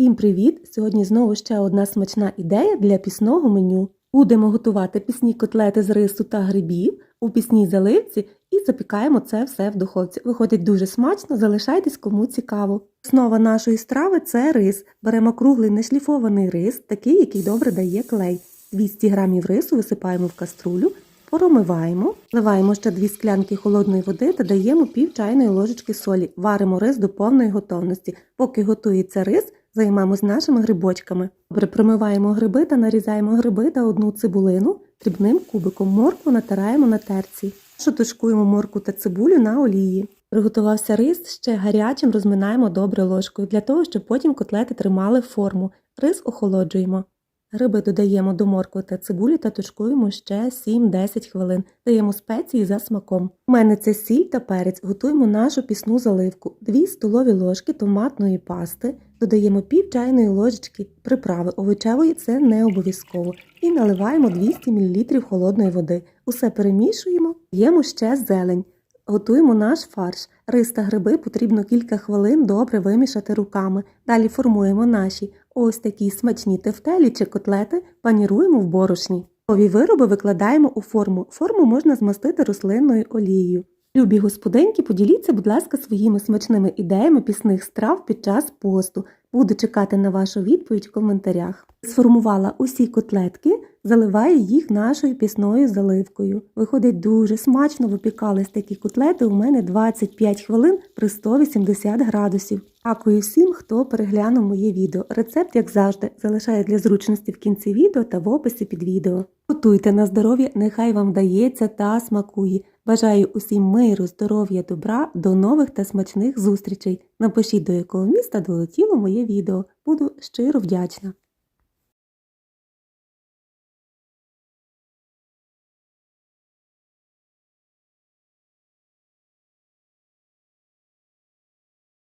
Всім привіт! Сьогодні знову ще одна смачна ідея для пісного меню. Будемо готувати пісні котлети з рису та грибів у пісній заливці і запікаємо це все в духовці. Виходить дуже смачно, залишайтесь кому цікаво. Основа нашої страви це рис. Беремо круглий нешліфований рис, такий, який добре дає клей. 200 г рису висипаємо в каструлю, Промиваємо, вливаємо ще 2 склянки холодної води та даємо пів чайної ложечки солі. Варимо рис до повної готовності. Поки готується рис, займаємось нашими грибочками. Добре промиваємо гриби та нарізаємо гриби та одну цибулину. Дрібним кубиком моркву натираємо на терці. Шотушкуємо морку та цибулю на олії. Приготувався рис, ще гарячим розминаємо добре ложкою, для того, щоб потім котлети тримали форму. Рис охолоджуємо. Гриби додаємо до моркви та цибулі та тушкуємо ще 7-10 хвилин. Даємо спеції за смаком. У мене це сіль та перець. Готуємо нашу пісну заливку. 2 столові ложки томатної пасти. Додаємо пів чайної ложечки приправи овочевої, це не обов'язково. І наливаємо 200 мл холодної води. Усе перемішуємо, даємо ще зелень. Готуємо наш фарш. Рис та гриби потрібно кілька хвилин добре вимішати руками. Далі формуємо наші ось такі смачні тефтелі чи котлети, паніруємо в борошні. Готові вироби викладаємо у форму. Форму можна змастити рослинною олією. Любі господинки, поділіться, будь ласка, своїми смачними ідеями пісних страв під час посту. Буду чекати на вашу відповідь в коментарях. Сформувала усі котлетки, заливаю їх нашою пісною заливкою. Виходить дуже смачно, випікались такі котлети у мене 25 хвилин при 180 градусів. Дякую всім, хто переглянув моє відео. Рецепт, як завжди, залишаю для зручності в кінці відео та в описі під відео. Готуйте на здоров'я, нехай вам вдається та смакує. Бажаю усім миру, здоров'я, добра, до нових та смачних зустрічей. Напишіть, до якого міста долетіло моє відео. Буду щиро вдячна.